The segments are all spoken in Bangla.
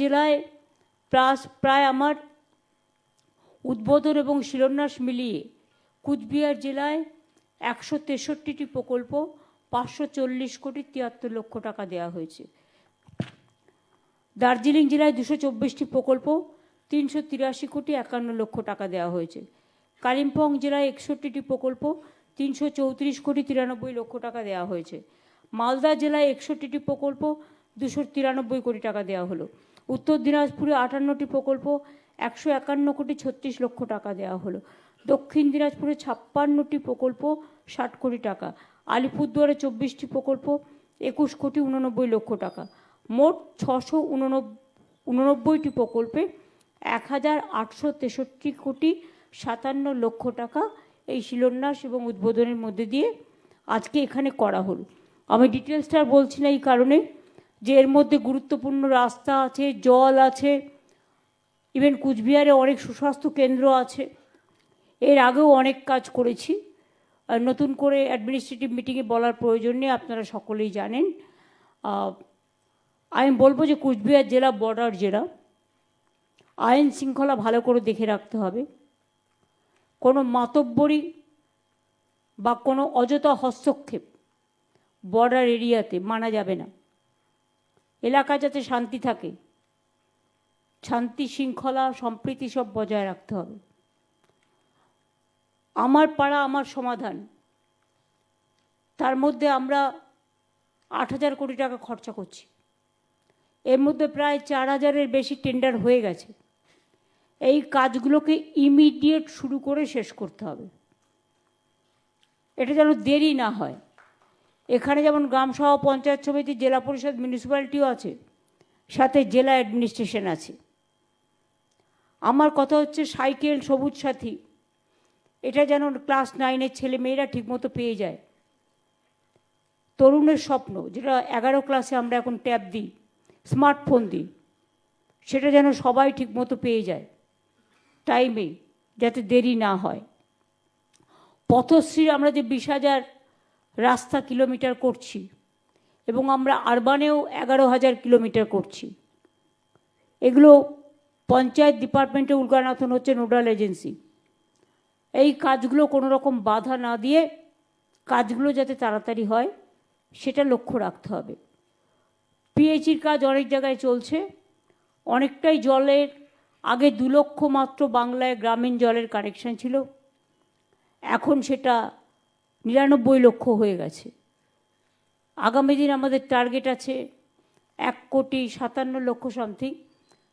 জেলায় প্রাস প্রায় আমার উদ্বোধন এবং শিলান্যাস মিলিয়ে কুচবিহার জেলায় একশো তেষট্টিটি প্রকল্প, পাঁচশো চল্লিশ কোটি তিয়াত্তর লক্ষ টাকা দেওয়া হয়েছে। দার্জিলিং জেলায় দুশো চব্বিশটি প্রকল্প, তিনশো তিরাশি কোটি একান্ন লক্ষ টাকা দেওয়া হয়েছে। কালিম্পং জেলায় একষট্টিটি প্রকল্প, তিনশো চৌত্রিশ কোটি তিরানব্বই লক্ষ টাকা দেওয়া হয়েছে। মালদা জেলায় একষট্টিটি প্রকল্প, দুশো তিরানব্বই কোটি টাকা দেওয়া হলো। উত্তর দিনাজপুরে আটান্নটি প্রকল্প, একশো একান্ন কোটি ছত্রিশ লক্ষ টাকা দেওয়া হলো। দক্ষিণ দিনাজপুরে ছাপ্পান্নটি প্রকল্প, ষাট কোটি টাকা। আলিপুরদুয়ারে চব্বিশটি প্রকল্প, একুশ কোটি উননব্বই লক্ষ টাকা। মোট ছশো উননব্বইটি প্রকল্পে এক হাজার আটশো তেষট্টি কোটি সাতান্ন লক্ষ টাকা এই শিলান্যাস এবং উদ্বোধনের মধ্যে দিয়ে আজকে এখানে করা হলো। আমি ডিটেলসটা বলছি না এই কারণে। যে এর মধ্যে গুরুত্বপূর্ণ রাস্তা আছে, জল আছে ইভেন কুচবিহারে অনেক সুস্বাস্থ্য কেন্দ্র আছে। এর আগেও অনেক কাজ করেছি। নতুন করে অ্যাডমিনিস্ট্রেটিভ মিটিংয়ে বলার প্রয়োজন নেই, আপনারা সকলেই জানেন। আমি বলব যে কুচবিহার জেলা বর্ডার জেলা। আইন শৃঙ্খলা ভালো করে দেখে রাখতে হবে। কোনো মাতব্বরি বা কোনো অযথা হস্তক্ষেপ বর্ডার এরিয়াতে মানা যাবে না। এলাকা যাতে শান্তি থাকে, শান্তি শৃঙ্খলা, সম্প্রীতি সব বজায় রাখতে হবে। আমার পাড়া, আমার সমাধান। তার মধ্যে আমরা আট হাজার কোটি টাকা খরচা করছি। এর মধ্যে প্রায় চার হাজারের বেশি টেন্ডার হয়ে গেছে। এই কাজগুলোকে ইমিডিয়েট শুরু করে শেষ করতে হবে। এটা যেন দেরি না হয়। এখানে যেমন গ্রাম সভা, পঞ্চায়েত সমিতি, জেলা পরিষদ মিউনিসিপ্যালিটিও আছে, সাথে জেলা অ্যাডমিনিস্ট্রেশন আছে। আমার কথা হচ্ছে সাইকেল, সবুজ সাথী, এটা যেন ক্লাস নাইনের ছেলে মেয়েরা ঠিকমতো পেয়ে যায়। তরুণের স্বপ্ন, যেটা এগারো ক্লাসে আমরা এখন ট্যাব দিই স্মার্টফোন দিই, সেটা যেন সবাই ঠিকমতো পেয়ে যায়। টাইমে যাতে দেরি না হয়। পথশ্রী আমরা যে বিশ হাজার রাস্তা কিলোমিটার করছি এবং আমরা আরবানেও এগারো হাজার কিলোমিটার করছি। এগুলো পঞ্চায়েত ডিপার্টমেন্টে উল্কানাথন হচ্ছে নোডাল এজেন্সি। এই কাজগুলো কোনো রকম বাধা না দিয়ে কাজগুলো যাতে তাড়াতাড়ি হয়, সেটা লক্ষ্য রাখতে হবে। পিএইচির কাজ অনেক জায়গায় চলছে। অনেকটাই জলের, আগে দু লক্ষ মাত্র বাংলায় গ্রামীণ জলের কানেকশন ছিল। এখন সেটা নিরানব্বই লক্ষ হয়ে গেছে। আগামী দিন আমাদের টার্গেট আছে এক কোটি সাতান্ন লক্ষ সামথিং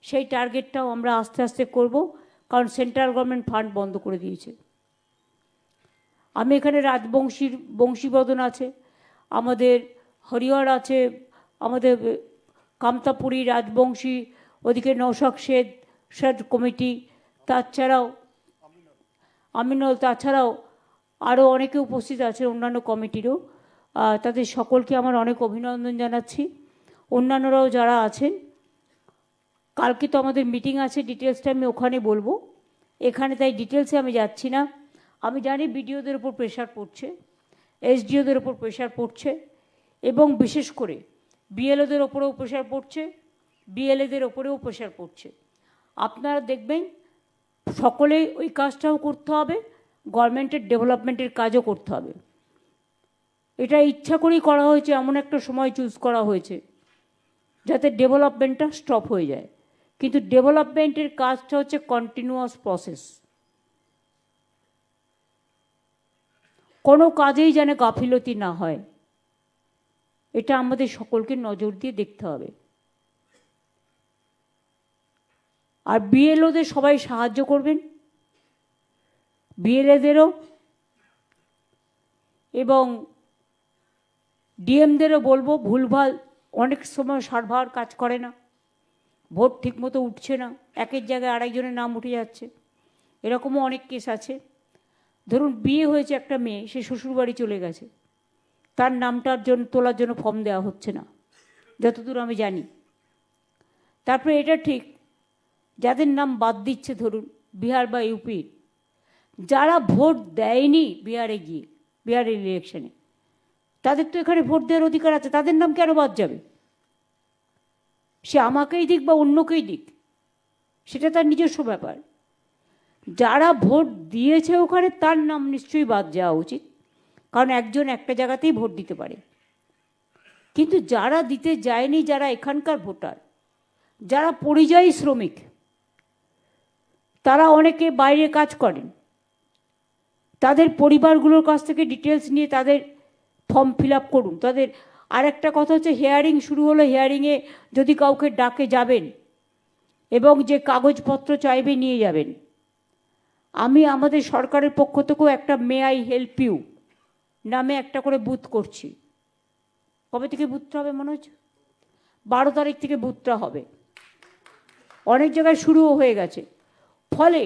সেই টার্গেটটাও আমরা আস্তে আস্তে করব, কারণ সেন্ট্রাল গভর্নমেন্ট ফান্ড বন্ধ করে দিয়েছে। আমি এখানে রাজবংশীর বংশীবদন আছে, আমাদের হরিহর আছে, আমাদের কামতাপুরী রাজবংশী, ওদিকে নৌশক শেদ শেড কমিটি, তাছাড়াও, আমিনল, তাছাড়াও আরও অনেকে উপস্থিত আছে অন্যান্য কমিটিরও। তাদের সকলকে আমার অনেক অভিনন্দন জানাচ্ছি। অন্যান্যরাও যারা আছেন, কালকে তো আমাদের মিটিং আছে ডিটেলসটা আমি ওখানে বলব। এখানে তাই ডিটেলসে আমি যাচ্ছি না। আমি জানি বিডিওদের ওপর প্রেশার পড়ছে, এসডিওদের ওপর প্রেশার পড়ছে, এবং বিশেষ করে বিএলওদের ওপরেও প্রেশার পড়ছে, বিএলএদের ওপরেও প্রেশার পড়ছে। আপনারা দেখবেন সকলেই ওই কাজটাও করতে হবে। গভর্নমেন্টের ডেভেলপমেন্টের কাজও করতে হবে। এটা ইচ্ছা করেই করা হয়েছে, এমন একটা সময় চুজ করা হয়েছে, যাতে ডেভেলপমেন্টটা স্টপ হয়ে যায়। কিন্তু ডেভেলপমেন্টের কাজটা হচ্ছে কন্টিনিউয়াস প্রসেস কোনো কাজেই যেন গাফিলতি না হয়, এটা আমাদের সকলকে নজর দিয়ে দেখতে হবে। আর বিএলওদের সবাই সাহায্য করবেন। বিএলএদেরও এবং ডিএমদেরও বলব ভুলভাল, অনেক সময় সার্ভার কাজ করে না। ভোট ঠিকমতো উঠছে না। একের জায়গায় আরেকজনের নাম উঠে যাচ্ছে। এরকমও অনেক কেস আছে। ধরুন বিয়ে হয়েছে একটা মেয়ে, সে শ্বশুরবাড়ি চলে গেছে। তার নামটার জন্য, তোলার জন্য ফর্ম দেওয়া হচ্ছে না। যতদূর আমি জানি। তারপরে এটা ঠিক, যাদের নাম বাদ দিচ্ছে ধরুন, বিহার বা ইউপি যারা ভোট দেয়নি বিহারে গিয়ে বিহারের ইলেকশনে তাদের তো এখানে ভোট দেওয়ার অধিকার আছে, তাদের নাম কেন বাদ যাবে? সে আমাকেই দিক বা অন্যকেই দিক, সেটা তার নিজস্ব ব্যাপার। যারা ভোট দিয়েছে ওখানে, তার নাম নিশ্চয়ই বাদ যাওয়া উচিত, কারণ একজন একটা জায়গাতেই ভোট দিতে পারে। কিন্তু যারা দিতে যায়নি, যারা এখানকার ভোটার, যারা পরিযায়ী শ্রমিক, তারা অনেকে বাইরে কাজ করেন তাদের পরিবারগুলোর কাছ থেকে ডিটেলস নিয়ে তাদের ফর্ম ফিল আপ করুন। তাদের আর একটা কথা হচ্ছে হেয়ারিং শুরু হলো হেয়ারিংয়ে যদি কাউকে ডাকে যাবেন এবং যে কাগজপত্র চাইবে নিয়ে যাবেন, আমি আমাদের সরকারের পক্ষ থেকেও একটা মে আই হেল্প ইউ নামে একটা করে বুথ করছি। কবে থেকে বুথটা হবে মনে হচ্ছে? বারো তারিখ থেকে বুথটা হবে। অনেক জায়গায় শুরুও হয়ে গেছে। ফলে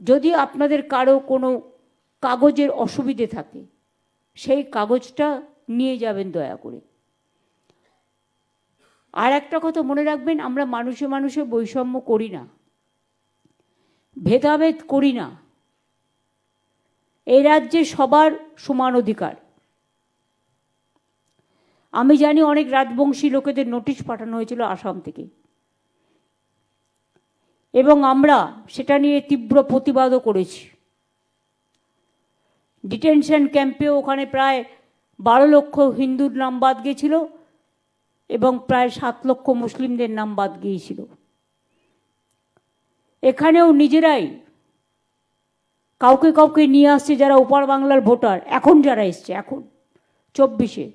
যদি আপনাদের কারও কোনো কাগজের অসুবিধে থাকে, সেই কাগজটা নিয়ে যাবেন দয়া করে। আর একটা কথা মনে রাখবেন, আমরা মানুষে মানুষে বৈষম্য করি না, ভেদাভেদ করি না। এই রাজ্যে সবার সমান অধিকার। আমি জানি অনেক রাজবংশী লোকেদের নোটিশ পাঠানো হয়েছিল আসাম থেকে। এবং আমরা সেটা নিয়ে তীব্র প্রতিবাদও করেছি। ডিটেনশন ক্যাম্পে ওখানে প্রায় বারো লক্ষ হিন্দুর নাম বাদ গিয়েছিল এবং প্রায় সাত লক্ষ মুসলিমদের নাম বাদ গিয়েছিল। এখানেও নিজেরাই কাউকে কাউকে নিয়ে আসছে যারা ওপার বাংলার ভোটার, এখন যারা এসছে, এখন, চব্বিশে।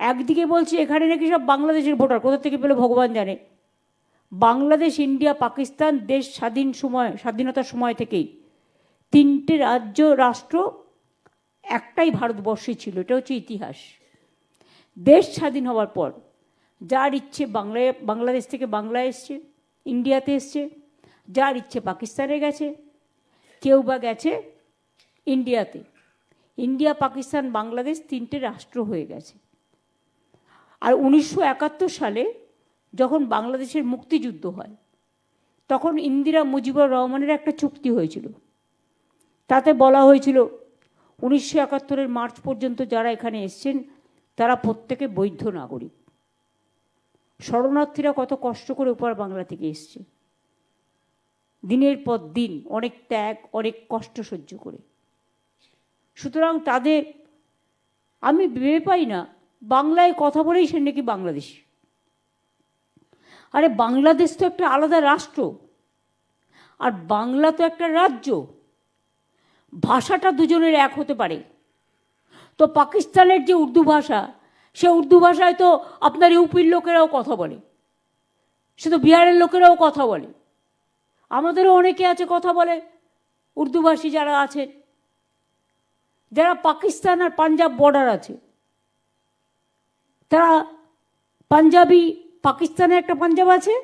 একদিকে বলছে, এখানে নাকি সব বাংলাদেশের ভোটার, কোথা থেকে পেলে ভগবান জানে? বাংলাদেশ, ইন্ডিয়া, পাকিস্তান, দেশ স্বাধীন সময়, স্বাধীনতার সময় থেকেই। তিনটে রাজ্য, রাষ্ট্র, একটাই ভারতবর্ষে ছিল, এটা হচ্ছে ইতিহাস। দেশ স্বাধীন হওয়ার পর যার ইচ্ছে বাংলায়, বাংলাদেশ থেকে বাংলায় এসছে, ইন্ডিয়াতে এসছে, যার ইচ্ছে পাকিস্তানে গেছে, কেউ বা গেছে ইন্ডিয়াতে। ইন্ডিয়া, পাকিস্তান, বাংলাদেশ তিনটে রাষ্ট্র হয়ে গেছে। আর উনিশশো একাত্তর সালে যখন বাংলাদেশের মুক্তিযুদ্ধ হয়, তখন ইন্দিরা মুজিবুর রহমানের একটা চুক্তি হয়েছিল। তাতে বলা হয়েছিল, উনিশশো একাত্তরের মার্চ পর্যন্ত যারা এখানে এসছেন, তারা প্রত্যেকে বৈধ নাগরিক। শরণার্থীরা কত কষ্ট করে উপর বাংলা থেকে এসছে। দিনের পর দিন অনেক ত্যাগ, অনেক কষ্ট সহ্য করে। সুতরাং তাদের, আমি ভেবে পাই না, বাংলায় কথা বলেই সে নাকি বাংলাদেশ। আরে বাংলাদেশ তো একটা আলাদা রাষ্ট্র। আর বাংলা তো একটা রাজ্য। ভাষাটা দুজনের এক হতে পারে। তো পাকিস্তানের যে উর্দু ভাষা, সে উর্দু ভাষায় তো আপনার ইউপির লোকেরাও কথা বলে, সে তো বিহারের লোকেরাও কথা বলে। আমাদেরও অনেকে আছে কথা বলে, উর্দুভাষী যারা আছেন যারা পাকিস্তান আর পাঞ্জাব বর্ডার আছে। তারা পাঞ্জাবি, পাকিস্তানে একটা পাঞ্জাব আছে,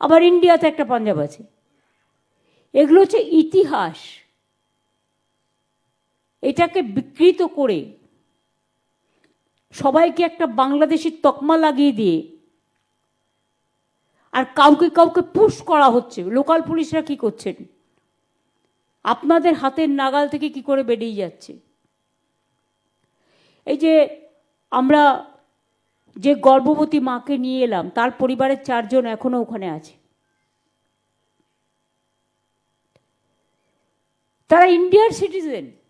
আবার ইন্ডিয়াতে একটা পাঞ্জাব আছে। এগুলো হচ্ছে ইতিহাস। এটাকে বিকৃত করে সবাইকে একটা বাংলাদেশের তকমা লাগিয়ে দিয়ে আর কাউকে কাউকে পুশ করা হচ্ছে। লোকাল পুলিশরা কি করছেন? আপনাদের হাতের নাগাল থেকে কি করে বেরিয়ে যাচ্ছে? এই যে আমরা যে গর্ভবতী মাকে নিয়ে এলাম, তার পরিবারের চারজন এখনও ওখানে আছে। তারা ইন্ডিয়ার সিটিজেন।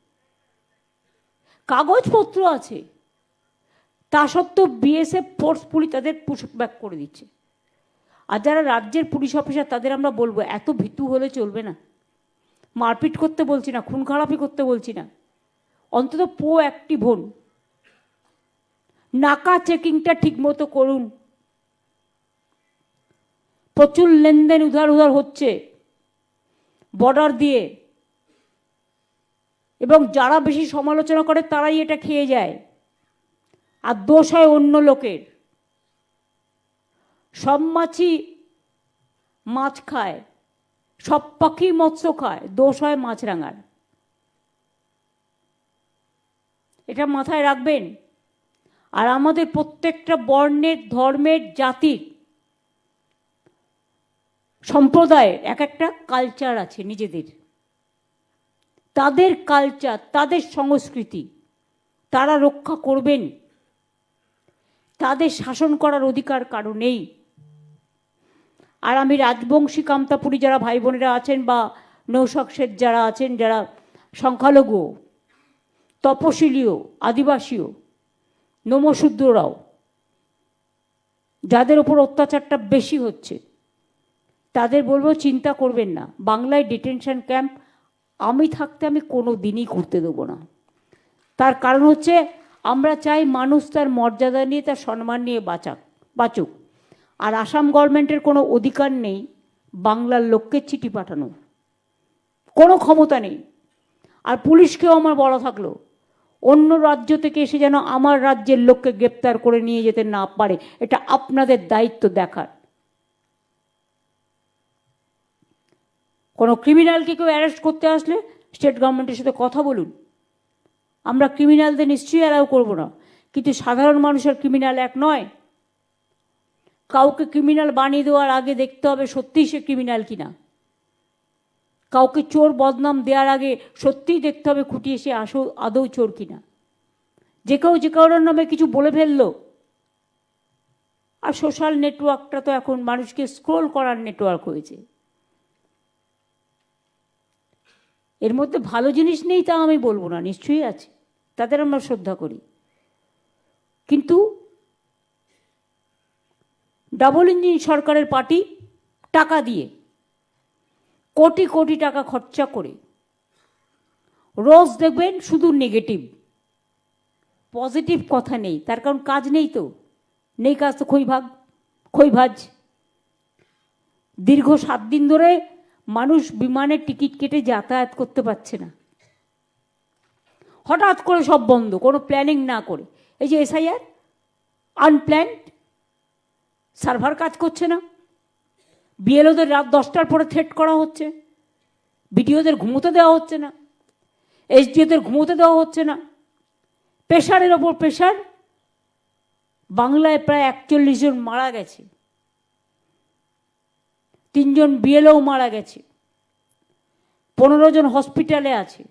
কাগজপত্র আছে। তা সত্ত্বেও বিএসএফ ফোর্স পুলিশ তাদের পুশ ব্যাক করে দিচ্ছে। আর যারা রাজ্যের পুলিশ অফিসার তাদের আমরা বলব, এত ভীতু হলে চলবে না। মারপিট করতে বলছি না, খুন খারাপি করতে বলছি না। অন্তত পো অ্যাক্টিভ হন। নাকা চেকিংটা ঠিকমতো করুন। প্রচুর লেনদেন উধার উধার হচ্ছে। বর্ডার দিয়ে এবং যারা বেশি সমালোচনা করে তারাই এটা খেয়ে যায়। আর দোষ হয় অন্য লোকের। সব মাছই মাছ খায়, সব পাখি মৎস্য খায়, দোষ হয় মাছরাঙার। এটা মাথায় রাখবেন। আর আমাদের প্রত্যেকটা বর্ণের, ধর্মের, জাতির সম্প্রদায়ের এক একটা কালচার আছে নিজেদের। তাদের কালচার তাদের সংস্কৃতি, তারা রক্ষা করবেন। তাদের শাসন করার অধিকার কারও নেই। আর আমি রাজবংশী কামতাপুরী যারা ভাই বোনেরা আছেন বা নৌশক যারা আছেন, যারা সংখ্যালঘু তপশিলীয় আদিবাসীও, নমশূদ্ররাও, যাদের ওপর অত্যাচারটা বেশি হচ্ছে, তাদের বলব চিন্তা করবেন না। বাংলায় ডিটেনশন ক্যাম্প আমি থাকতে আমি কোনো দিনই করতে দেবো না। তার কারণ হচ্ছে, আমরা চাই মানুষ তার মর্যাদা নিয়ে, তার সম্মান নিয়ে বাঁচাক, বাঁচুক। আর আসাম গভর্নমেন্টের কোনো অধিকার নেই বাংলার লোককে চিঠি পাঠানো। কোনো ক্ষমতা নেই। আর পুলিশকেও আমার বলা থাকল। অন্য রাজ্য থেকে এসে যেন আমার রাজ্যের লোককে গ্রেপ্তার করে নিয়ে যেতে না পারে, এটা আপনাদের দায়িত্ব দেখার। কোনো ক্রিমিনালকে কেউ অ্যারেস্ট করতে আসলে স্টেট গভর্নমেন্টের সাথে কথা বলুন। আমরা ক্রিমিনালদের নিশ্চয়ই অ্যালাউ করব না। কিন্তু সাধারণ মানুষের ক্রিমিনাল এক নয়। কাউকে ক্রিমিনাল বানিয়ে দেওয়ার আগে দেখতে হবে সত্যিই সে ক্রিমিনাল কিনা। কাউকে চোর বদনাম দেওয়ার আগে সত্যিই দেখতে হবে খুঁটিয়ে সে আসো আদৌ চোর কিনা। যে কেউ যে কারোর নামে কিছু বলে ফেলল। আর সোশ্যাল নেটওয়ার্কটা তো এখন মানুষকে স্ক্রোল করার নেটওয়ার্ক হয়েছে। এর মধ্যে ভালো জিনিস নেই তা আমি বলব না, নিশ্চয়ই আছে। তাদের আমরা শ্রদ্ধা করি। কিন্তু ডাবল ইঞ্জিন সরকারের পার্টি টাকা দিয়ে, কোটি কোটি টাকা খরচা করে, রোজ দেখবেন শুধু নেগেটিভ, পজিটিভ কথা নেই, তার কারণ কাজ নেই তো। নেই কাজ তো খই ভাগ খই ভাজ দীর্ঘ সাত দিন ধরে মানুষ বিমানের টিকিট কেটে যাতায়াত করতে পারছে না। হঠাৎ করে সব বন্ধ, কোনো প্ল্যানিং না করে। এই যে এসআইআর আনপ্ল্যান্ড সার্ভার কাজ করছে না। বিএলওদের রাত দশটার পরে থ্রেট করা হচ্ছে। বিডিওদের ঘুমোতে দেওয়া হচ্ছে না। এইচডিওদের ঘুমোতে দেওয়া হচ্ছে না। প্রেশারের ওপর প্রেশার বাংলায় প্রায় একচল্লিশ জন মারা গেছে। তিনজন বিএলও মারা গেছে। পনেরো জন হসপিটালে আছে।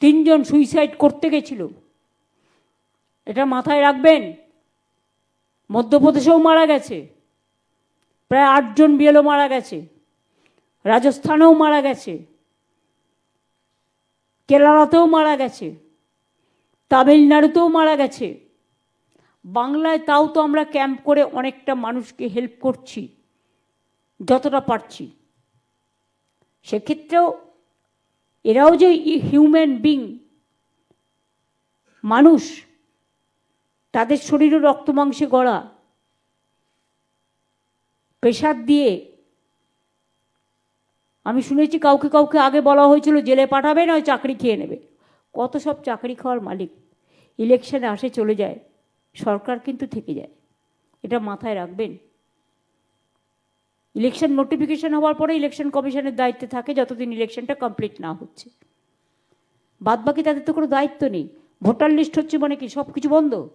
তিনজন সুইসাইড করতে গেছিল। এটা মাথায় রাখবেন, মধ্যপ্রদেশেও মারা গেছে। প্রায় আটজন বিএলও মারা গেছে। রাজস্থানেও মারা গেছে। কেরালাতেও মারা গেছে। তামিলনাড়ুতেও মারা গেছে। বাংলায় তাও তো আমরা ক্যাম্প করে অনেকটা মানুষকে হেল্প করছি। যতটা পারছি। সেক্ষেত্রেও এরাও যে হিউম্যান বিং মানুষ, তাদের শরীরে রক্ত মাংসে গড়া, প্রেশার দিয়ে, আমি শুনেছি কাউকে কাউকে আগে বলা হয়েছিল, জেলে পাঠাবে, নয় চাকরি খেয়ে নেবে। কত সব চাকরি খাওয়ার মালিক। ইলেকশনে আসে চলে যায়, সরকার কিন্তু থেকে যায়। এটা মাথায় রাখবেন। ইলেকশন নোটিফিকেশন হওয়ার পরে ইলেকশন কমিশনের দায়িত্বে থাকে যতদিন ইলেকশনটা কমপ্লিট না হচ্ছে। বাদ বাকি তাদের তো কোনো দায়িত্ব নেই। ভোটার লিস্ট হচ্ছে মানে কি? সব কিছু বন্ধ?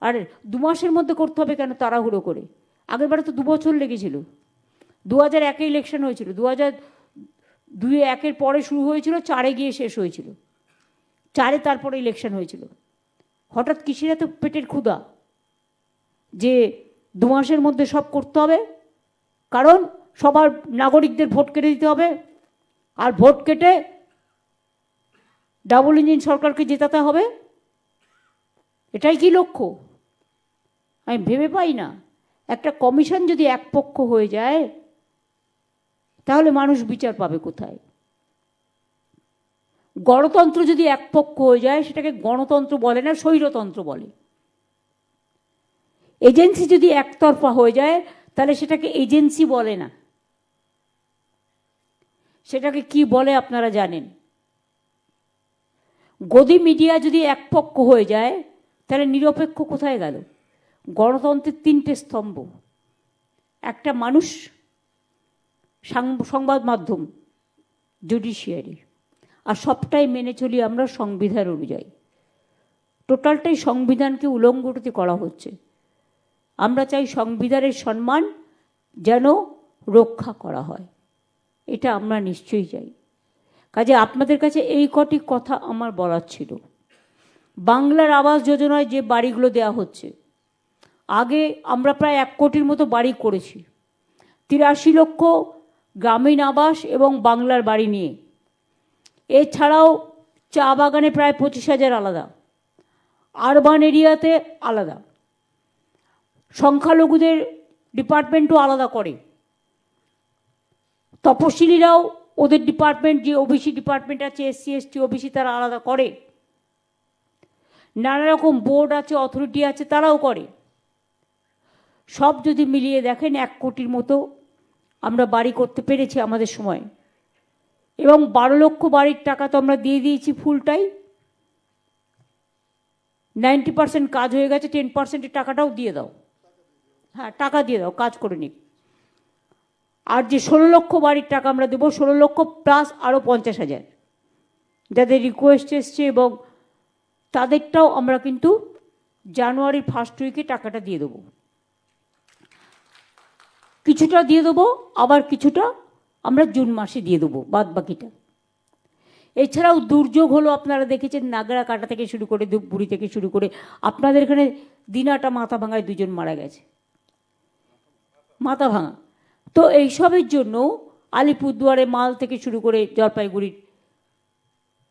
আর দু মাসের মধ্যে করতে হবে কেন তাড়াহুড়ো করে? আগেরবারে তো দু বছর লেগেছিল। দু হাজার একে ইলেকশন হয়েছিল। দু হাজার দুই একের পরে শুরু হয়েছিল, চারে গিয়ে শেষ হয়েছিল। চারে তারপরে ইলেকশন হয়েছিল। হঠাৎ কৃষিরা তো পেটের ক্ষুধা? যে দু মাসের মধ্যে সব করতে হবে কারণ সবার নাগরিকদের ভোট কেটে দিতে হবে। আর ভোট কেটে ডাবল ইঞ্জিন সরকারকে জেতাতে হবে। এটাই কি লক্ষ্য? আমি ভেবে পাই না। একটা কমিশন যদি একপক্ষ হয়ে যায়, তাহলে মানুষ বিচার পাবে কোথায়? গণতন্ত্র যদি একপক্ষ হয়ে যায়, সেটাকে গণতন্ত্র বলে না, স্বৈরতন্ত্র বলে। এজেন্সি যদি একতরফা হয়ে যায় তাহলে সেটাকে এজেন্সি বলে না। সেটাকে কি বলে আপনারা জানেন? গদি মিডিয়া যদি একপক্ষ হয়ে যায়, তাহলে নিরপেক্ষ কোথায় গেল? গণতন্ত্রের তিনটে স্তম্ভ। একটা মানুষ সংবাদ মাধ্যম, জুডিশিয়ারি। আর সবটাই মেনে চলি আমরা সংবিধান অনুযায়ী। টোটালটাই সংবিধানকে উলঙ্ঘটিত করা হচ্ছে। আমরা চাই সংবিধানের সম্মান যেন রক্ষা করা হয়। এটা আমরা নিশ্চয়ই চাই। কাজে আপনাদের কাছে এই কটি কথা আমার বলার ছিল। বাংলার আবাস যোজনায় যে বাড়িগুলো দেওয়া হচ্ছে, আগে আমরা প্রায় এক কোটির মতো বাড়ি করেছি। তিরাশি লক্ষ গ্রামীণ আবাস এবং বাংলার বাড়ি নিয়ে। এছাড়াও চা বাগানে প্রায় পঁচিশ হাজার আলাদা। আরবান এরিয়াতে আলাদা। সংখ্যালঘুদের ডিপার্টমেন্টও আলাদা করে। তপশিলিরাও ওদের ডিপার্টমেন্ট, যে ওবিসি ডিপার্টমেন্ট আছে, এসসি, এসটি, ওবিসি, তারা আলাদা করে। নানা রকম বোর্ড আছে, অথরিটি আছে, তারাও করে। সব যদি মিলিয়ে দেখেন, এক কোটির মতো আমরা বাড়ি করতে পেরেছি আমাদের সময়। এবং বারো লক্ষ বাড়ির টাকা তো আমরা দিয়ে দিয়েছি ফুলটাই। নাইনটি পার্সেন্ট কাজ হয়ে গেছে, টেন পার্সেন্টের টাকাটাও দিয়ে দাও। হ্যাঁ টাকা দিয়ে দাও, কাজ করে নিক। আর যে ষোলো লক্ষ বাড়ির টাকা আমরা দেবো, ষোলো লক্ষ প্লাস আরও পঞ্চাশ হাজার। যাদের রিকোয়েস্ট এসছে এবং তাদেরটাও আমরা কিন্তু জানুয়ারির ফার্স্ট উইকে টাকাটা দিয়ে দেবো। কিছুটা দিয়ে দেবো, আবার কিছুটা আমরা জুন মাসে দিয়ে দেবো, বাদ বাকিটা। এছাড়াও দুর্যোগ হলো, আপনারা দেখেছেন নাগরা কাটা থেকে শুরু করে ধূপগুড়ি থেকে শুরু করে, আপনাদের এখানে দিনাটা মাথা ভাঙায় দুজন মারা গেছে। মাথা ভাঙা। তো এইসবের জন্য আলিপুরদুয়ারে মাল থেকে শুরু করে জলপাইগুড়ির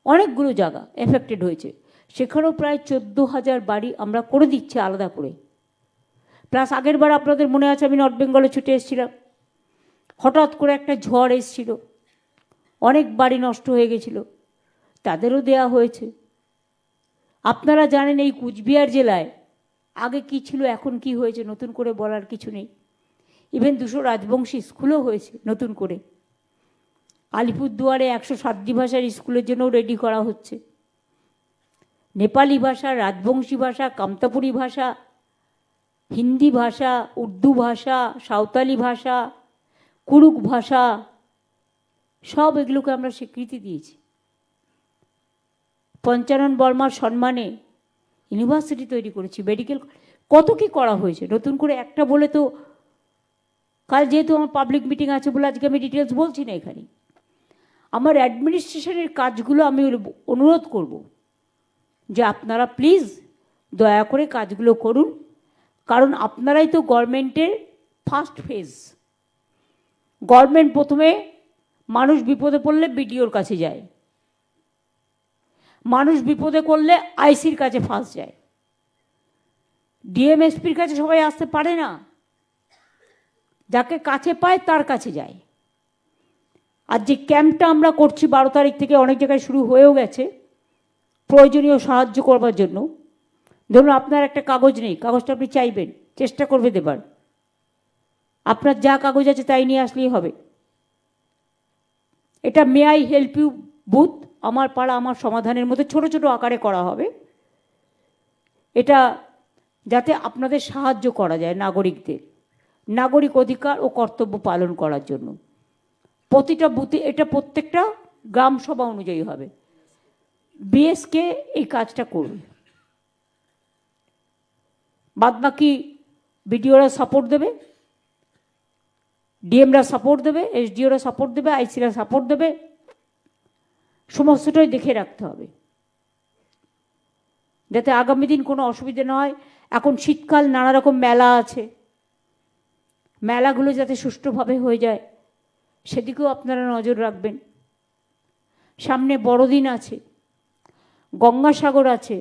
অনেকগুলো জায়গা এফেক্টেড হয়েছে। সেখানেও প্রায় চোদ্দ হাজার বাড়ি আমরা করে দিচ্ছি আলাদা করে। প্লাস আগের বার আপনাদের মনে আছে আমি নর্থ বেঙ্গলে ছুটে এসেছিলাম। হঠাৎ করে একটা ঝড় এসেছিল। অনেক বাড়ি নষ্ট হয়ে গেছিল। তাদেরও দেয়া হয়েছে। আপনারা জানেন এই কুচবিহার জেলায় আগে কি ছিল, এখন কি হয়েছে, নতুন করে বলার কিছু নেই। ইভেন দুশো রাজবংশী স্কুলও হয়েছে নতুন করে। আলিপুরদুয়ারে একশো সাতটি ভাষার স্কুলের জন্যও রেডি করা হচ্ছে। নেপালি ভাষা, রাজবংশী ভাষা, কামতাপুরি ভাষা, হিন্দি ভাষা, উর্দু ভাষা, সাঁওতালি ভাষা, কুরুক ভাষা, সব এগুলোকে আমরা স্বীকৃতি দিয়েছি। পঞ্চানন বর্মার সম্মানে ইউনিভার্সিটি তৈরি করেছি, মেডিকেল কত কি করা হয়েছে? নতুন করে একটা বলে তো কাল যেহেতু আমার পাবলিক মিটিং আছে বলে আজকে আমি ডিটেলস বলছি না এখানে। আমার অ্যাডমিনিস্ট্রেশনের কাজগুলো আমি অনুরোধ করব যে আপনারা প্লিজ দয়া করে কাজগুলো করুন, কারণ আপনারাই তো গভর্নমেন্টের ফার্স্ট ফেজ গভর্নমেন্ট প্রথমে মানুষ বিপদে পড়লে বিডিওর কাছে যায়। মানুষ বিপদে করলে আইসির কাছে ফার্স্ট যায়। ডিএমএসপির কাছে সবাই আসতে পারে না। যাকে কাছে পায় তার কাছে যায়। আর যে ক্যাম্পটা আমরা করছি বারো তারিখ থেকে অনেক জায়গায় শুরু হয়েও গেছে, প্রয়োজনীয় সাহায্য করবার জন্য। ধরুন আপনার একটা কাগজ নেই, কাগজটা আপনি চাইবেন, চেষ্টা করবে দেবার। আপনার যা কাগজ আছে তাই নিয়ে আসলেই হবে। এটা may I help you booth, আমার পাড়া আমার সমাধানের মধ্যে ছোট ছোট আকারে করা হবে। এটা যাতে আপনাদের সাহায্য করা যায় নাগরিকদের। নাগরিক অধিকার ও কর্তব্য পালন করার জন্য। প্রতিটা বুথে, এটা প্রত্যেকটা গ্রাম সভা অনুযায়ী হবে। বিএসকে এই কাজটা করবে বাদবাকি বিডিওরা সাপোর্ট দেবে, ডিএমরা সাপোর্ট দেবে, এসডিওরা সাপোর্ট দেবে, আইসিরা সাপোর্ট দেবে, সমস্তটাই দেখে রাখতে হবে। যাতে আগামী দিন কোনো অসুবিধা না হয়। এখন শীতকাল, নানা রকম মেলা আছে। মেলাগুলো যাতে সুষ্ঠুভাবে হয়ে যায়, সেদিকেও আপনারা নজর রাখবেন। সামনে বড়দিন আছে, গঙ্গাসাগর আছে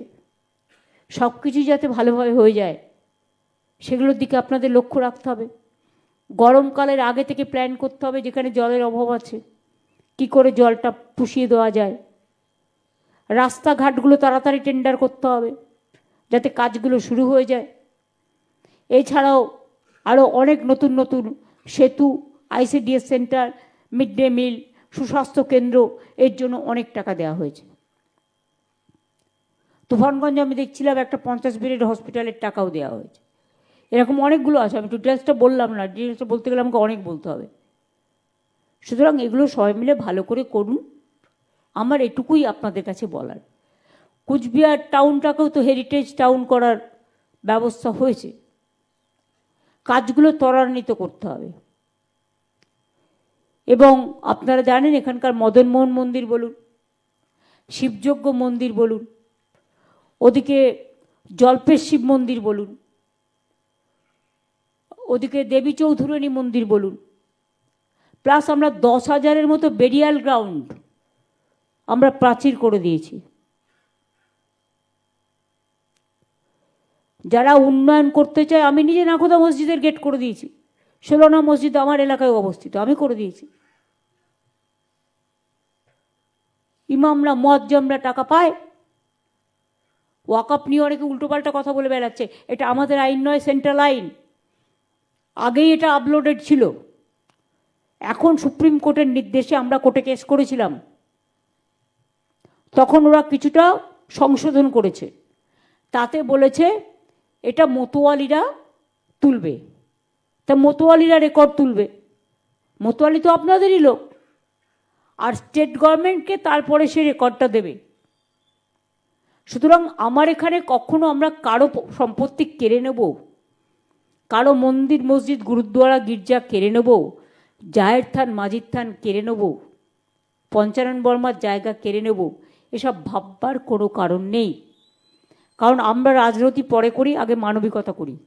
সব কিছু যাতে ভালোভাবে হয়ে যায়, সেগুলোর দিকে আপনাদের লক্ষ্য রাখতে হবে। গরমকালের আগে থেকে প্ল্যান করতে হবে যেখানে জলের অভাব আছে, কি করে জলটা পুষিয়ে দেওয়া যায়। রাস্তাঘাটগুলো তাড়াতাড়ি টেন্ডার করতে হবে, যাতে কাজগুলো শুরু হয়ে যায়। এছাড়াও আরও অনেক নতুন নতুন সেতু, ICDS centre, mid day meal, সুস্বাস্থ্য কেন্দ্র, এর জন্য অনেক টাকা দেওয়া হয়েছে। তুফানগঞ্জে আমি দেখছিলাম একটা পঞ্চাশ বেডের হসপিটালের টাকাও দেওয়া হয়েছে। এরকম অনেকগুলো আছে, আমি ডিটেলসটা বললাম না, ডিটেলসটা বলতে গেলে আমাকে অনেক বলতে হবে। সুতরাং এগুলো সবাই মিলে ভালো করে করুন। আমার এটুকুই আপনাদের কাছে বলার। কুচবিহার টাউনটাকেও তো হেরিটেজ টাউন করার ব্যবস্থা হয়েছে। কাজগুলো ত্বরান্বিত করতে হবে। এবং আপনারা জানেন এখানকার মদনমোহন মন্দির বলুন, শিবযজ্ঞ মন্দির বলুন, ওদিকে জল্পের শিব মন্দির বলুন, ওদিকে দেবী চৌধুরানী মন্দির বলুন। প্লাস আমরা দশ হাজারের মতো বেরিয়াল গ্রাউন্ড আমরা প্রাচীর করে দিয়েছি। যারা উন্নয়ন করতে চায়, আমি নিজে নাখোদা মসজিদের গেট করে দিয়েছি। ষোলোনা মসজিদ আমার এলাকায় অবস্থিত, আমি করে দিয়েছি। ইমামরা মজ্জমরা টাকা পায়। ওয়াকআপ নিয়ে অনেকে উল্টোপাল্টা কথা বলে বেড়াচ্ছে, এটা আমাদের আইন নয় সেন্ট্রাল আইন। আগেই এটা আপলোডেড ছিল। এখন সুপ্রিম কোর্টের নির্দেশে আমরা কোর্টে কেস করেছিলাম। তখন ওরা কিছুটা সংশোধন করেছে। তাতে বলেছে এটা মতোয়ালিরা তুলবে। তা মতোয়ালিরা রেকর্ড তুলবে। মতোয়ালি তো আপনাদেরই লোক। আর স্টেট গভর্নমেন্টকে তারপরে সে রেকর্ডটা দেবে। সুতরাং আমার এখানে কখনো আমরা কারও সম্পত্তি কেড়ে নেব, কারও মন্দির, মসজিদ, গুরুদ্বারা, গির্জা কেড়ে নেব জায়ের থান মাজির থান কেড়ে নেব, পঞ্চানন বর্মার জায়গা কেড়ে নেব, এসব ভাববার কোনো কারণ নেই। কারণ আমরা রাজনীতি পরে করি, আগে মানবিকতা করি।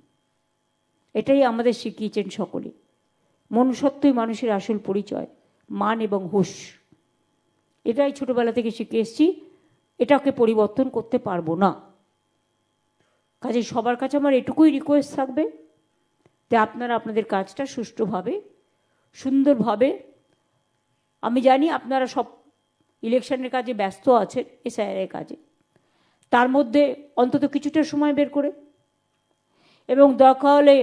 এটাই আমাদের শিখিয়েছেন সকলে। মনুষ্যত্বই মানুষের আসল পরিচয়, মান এবং হুশ। এটাই ছোটোবেলা থেকে শিখে এসেছি, এটাকে পরিবর্তন করতে পারব না। কাজে সবার কাছে আমার এটুকুই রিকোয়েস্ট থাকবে যে আপনারা আপনাদের কাজটা সুষ্ঠুভাবে, সুন্দরভাবে, আমি জানি আপনারা সব ইলেকশনের কাজে ব্যস্ত আছেন এসআইআরের কাজে। তার মধ্যে অন্তত কিছুটা সময় বের করে। এবং দরকার হলে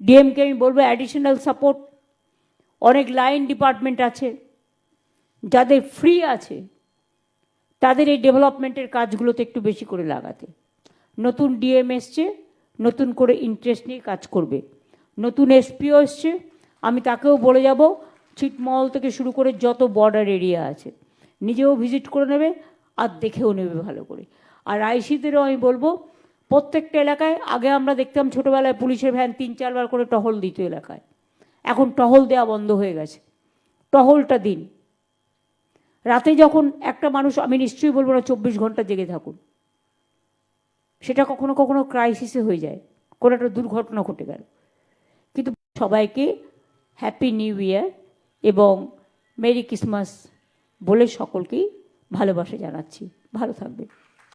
ডিএমকে আমি বলব অ্যাডিশনাল সাপোর্ট অনেক লাইন ডিপার্টমেন্ট আছে, যাদের ফ্রি আছে, তাদের এই ডেভেলপমেন্টের কাজগুলোতে একটু বেশি করে লাগাতে। নতুন ডিএম এসছে, নতুন করে ইন্টারেস্ট নিয়ে কাজ করবে। নতুন এসপিও এসছে, আমি তাকেও বলে যাব ছিটমহল থেকে শুরু করে যত বর্ডার এরিয়া আছে, নিজেও ভিজিট করে নেবে আর দেখেও নেবে ভালো করে। আর আইসিদেরও আমি বলব, প্রত্যেকটা এলাকায়, আগে আমরা দেখতাম ছোটোবেলায় পুলিশের ভ্যান তিন, চারবার করে টহল দিত এলাকায়। এখন টহল দেওয়া বন্ধ হয়ে গেছে। টহলটা দিন। রাতে যখন একটা মানুষ, আমি নিশ্চয়ই বলব না, চব্বিশ ঘণ্টা জেগে থাকুন। সেটা কখনো কখনো ক্রাইসিসে হয়ে যায়। কোনো একটা দুর্ঘটনা ঘটে গেল। কিন্তু সবাইকে হ্যাপি নিউ ইয়ার এবং মেরি ক্রিসমাস বলে সকলকেই ভালোবাসা জানাচ্ছি। ভালো থাকবে